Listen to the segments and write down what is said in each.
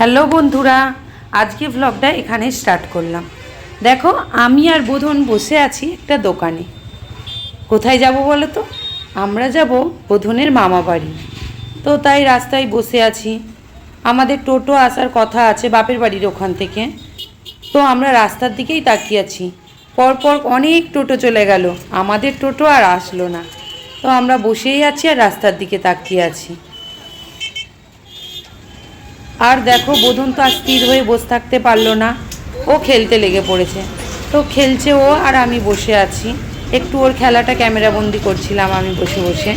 Hello বন্ধুরা, আজকে ভ্লগটা এখানে স্টার্ট করলাম। দেখো, আমি আর বোধন বসে আছি একটা দোকানে। কোথায় যাব বলো তো? আমরা যাব বোধনের মামা বাড়ি। তো তাই রাস্তায় বসে আছি। আমাদের টোটো আসার কথা আছে বাপের বাড়ির ওখান থেকে। তো আমরা রাস্তার দিকেই তাকিয়ে আছি। পরপর অনেক টোটো চলে গেল। আমাদের টোটো আর আসলো না। তো আমরা বসেই আছি আর রাস্তার দিকে তাকিয়ে আছি। আর দেখো বোধন তো আর স্থির হয়ে বসে থাকতে পারল না। ও খেলতে লেগে পড়েছে। তো খেলছে ও আর আমি বসে আছি। একটু ওর খেলাটা ক্যামেরাবন্দি করছিলাম আমি বসে বসে।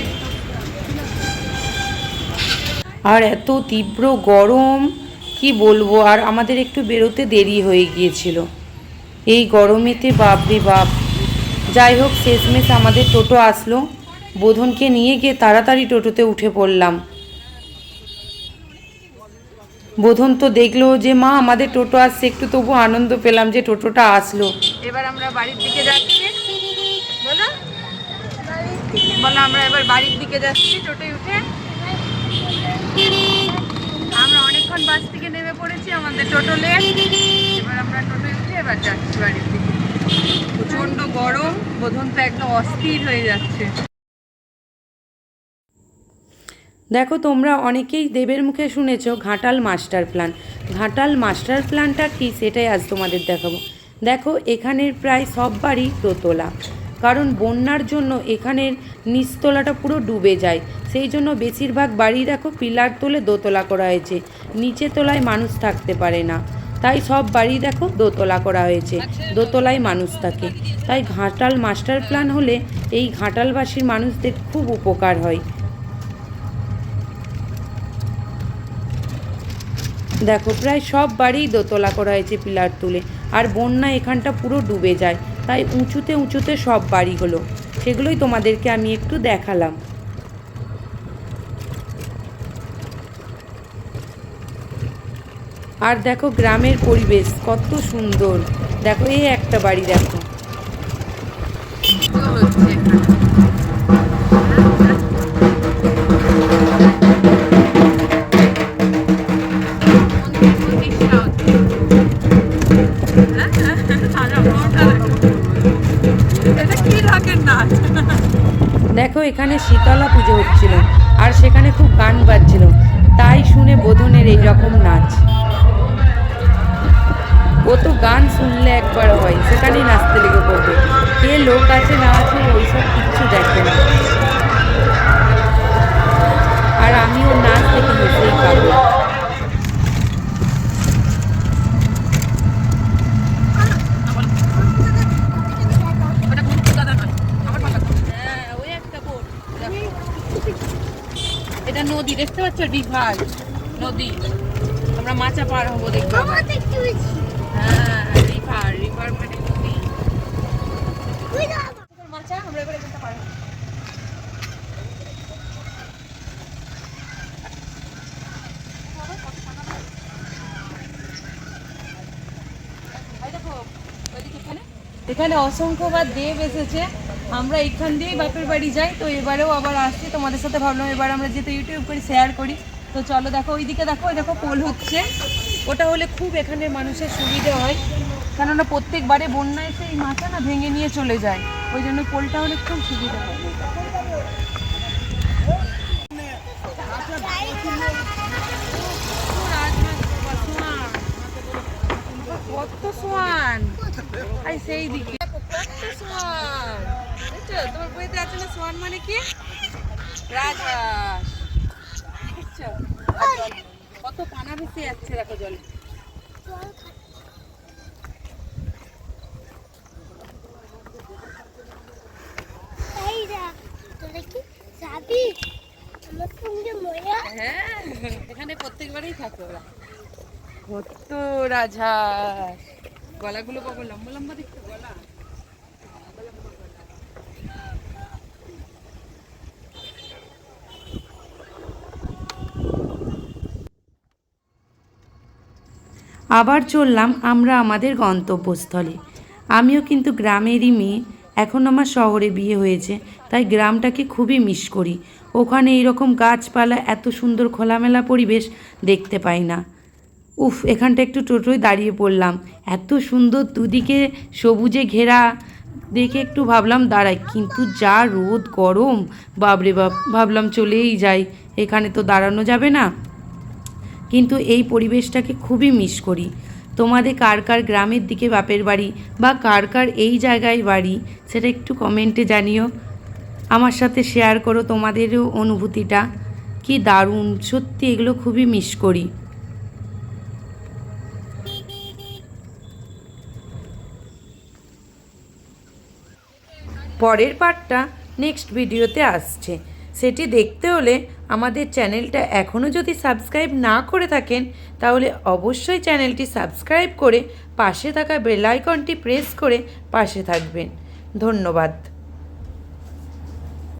আর এত তীব্র গরম, কি বলব? আর আমাদের একটু বেরোতে দেরি হয়ে গিয়েছিল। এই গরমেতে বাপরে বাপ। যাই হোক, শেষমেশ আমাদের টোটো আসলো। বোধনকে নিয়ে গিয়ে তাড়াতাড়ি টোটোতে উঠে পড়লাম। বোধন তো দেখল যে, মা, আমাদের টোটো আসছে। একটু তবু আনন্দ পেলাম যে, টোটোটা আসলো। এবার আমরা বাড়ির দিকে যাচ্ছি। বলো। বলো, আমরা এবার বাড়ির দিকে যাচ্ছি টোটোয় উঠে। আমরা অনেকক্ষণ বাস থেকে নেমে পড়েছি আমাদের টোটো লেট এবার আমরা টোটোয় উঠে এবার যাচ্ছি বাড়ির দিকে। প্রচণ্ড গরম। বোধন তো একদম অস্থির হয়ে যাচ্ছে। দেখো, তোমরা অনেকেই দেবের মুখে শুনেছো Ghatal master plan. Ghatal master প্ল্যানটা কি সেটাই আজ তোমাদের দেখাবো। দেখো, এখানের প্রায় সব বাড়ি দোতলা। কারণ বন্যার জন্য এখানের নিচতলাটা পুরো ডুবে যায়। সেই জন্য বেশিরভাগ বাড়ি দেখো পিলার তোলে দোতলা করা হয়েছে। নিচে তলায় মানুষ থাকতে পারে না। তাই সব বাড়ি দেখো দোতলা করা হয়েছে। দোতলায় মানুষ থাকে। তাই ঘাটাল মাস্টার প্ল্যান হলে এই ঘাটালবাসীর মানুষদের খুব উপকার হয়। দেখো, প্রায় সব বাড়িই দোতলা করা হয়েছে পিলার তুলে। আর বন্যা এখানটা পুরো ডুবে যায়। তাই উঁচুতে উঁচুতে সব বাড়িগুলো। সেগুলোই তোমাদেরকে আমি একটু দেখালাম। আর দেখো, গ্রামের পরিবেশ কত সুন্দর। দেখো, এই একটা বাড়ি দেখো। এখানে শীতলা পুজো হচ্ছিল আর সেখানে খুব গান বাজছিল। তাই শুনে বোধনের এই রকম নাচ। ও তো গান শুনলে একবার হয়, সেখানেই নাচতে লেগে পড়বে। কে লোক আছে না আছে ওইসব কিচ্ছু দেখে না। আর আমিও নাচ দেখে হেসেই পাবো ওটা গুরুত্ব দাদা নয় আমার ভালো হ্যাঁ ওই একটা বোট দেখো। এটা নদী দেখতে পাচ্ছ? রিভার নদী। আমরা মাচা পার হব দেখব হ্যাঁ রিভার রিভার মানে নদী। মাচা আমরা এবার এখানটা পার হব। এই দেখো, ওইদিকে এখানে। এখানে অসংখ্যবার দেব এসেছে। আমরা এখান দিয়েই বাপের বাড়ি যাই, তো এবারেও আবার আসছি। তোমাদের সাথে ভাবলাম এবার আমরা যেহেতু ইউটিউব করি শেয়ার করি, তো চলো দেখো, ওইদিকে দেখো দেখো পোল হচ্ছে। ওটা হলে খুব এখানের মানুষের সুবিধে হয়। কেননা প্রত্যেকবারে বন্যা এসে এই মাথা না ভেঙে নিয়ে চলে যায়। ওই জন্য পোলটা হলে খুব সুবিধা হয়। কত সেই দিকে কত সোয়ান বুঝছ তোমার বইতে আছে না সোয়ান মানে কি? রাজহাঁস। কত পানা ভেসে যাচ্ছে দেখো জলে। হ্যাঁ এখানে প্রত্যেকবারই থাকে ওরা। কত রাজহাঁস। গলাগুলো কখন লম্বা লম্বা দেখতে? গলা। আবার চললাম আমরা আমাদের গন্তব্যস্থলে। আমিও কিন্তু গ্রামেরই মেয়ে, এখন আমার শহরে বিয়ে হয়েছে, তাই গ্রামটাকে খুবই মিস করি। ওখানে এইরকম গাছপালা, এত সুন্দর খোলামেলা পরিবেশ দেখতে পাই না। উফ, এখানটা একটু টোটোয় দাঁড়িয়ে পড়লাম। এত সুন্দর দুদিকে সবুজে ঘেরা, দেখে একটু ভাবলাম, দাঁড়াই, কিন্তু যা রোদ, গরম বাবরে বাপ, ভাবলাম চলেই যাই। এখানে তো দাঁড়ানো যাবে না। কিন্তু এই পরিবেশটাকে খুবই মিস করি। তোমাদের কার কার গ্রামের দিকে বাপের বাড়ি বা কার কার এই জায়গায় বাড়ি সেটা একটু কমেন্টে জানিও। আমার সাথে শেয়ার করো তোমাদেরও অনুভূতিটা। কি দারুণ, সত্যি এগুলো খুবই মিস করি। পরের পার্টটা নেক্সট ভিডিওতে আসছে। সেটি দেখতে হলে আমাদের চ্যানেলটা এখনও যদি সাবস্ক্রাইব না করে থাকেন, তাহলে অবশ্যই চ্যানেলটি সাবস্ক্রাইব করে পাশে থাকা বেল আইকনটি প্রেস করে পাশে থাকবেন। ধন্যবাদ।